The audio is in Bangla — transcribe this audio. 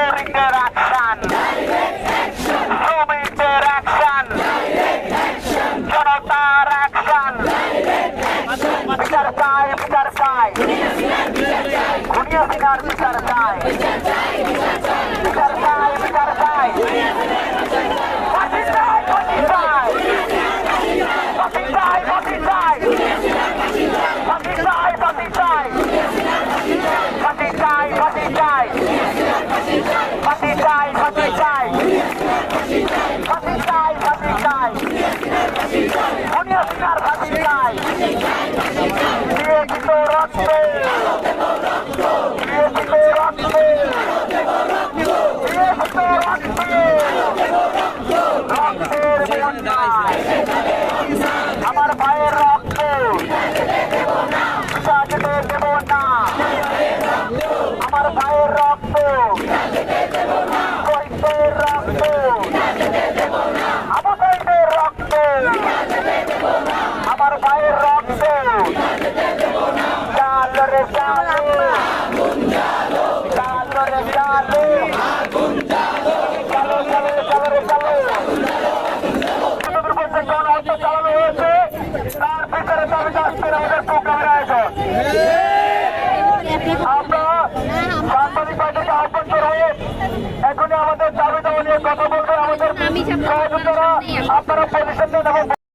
শ্রমিকের অ্যাকশন শ্রমিকের অ্যাকশন জনতার অ্যাকশন বিচার চাই বিচার চাই খুনিয়া সিনার বিচার চাই পুরস্কার হাতি চাই। বিবেচিত রক্ত। বিবেচিত রক্ত। বিবেচিত রক্ত। আমার ভাইয়ের রক্ত। আমার ভাইয়ের এখনই আমাদের দাবি দাওয়া নিয়ে কথা বলবেন আমাদের আপনারা প্রতিষ্ঠান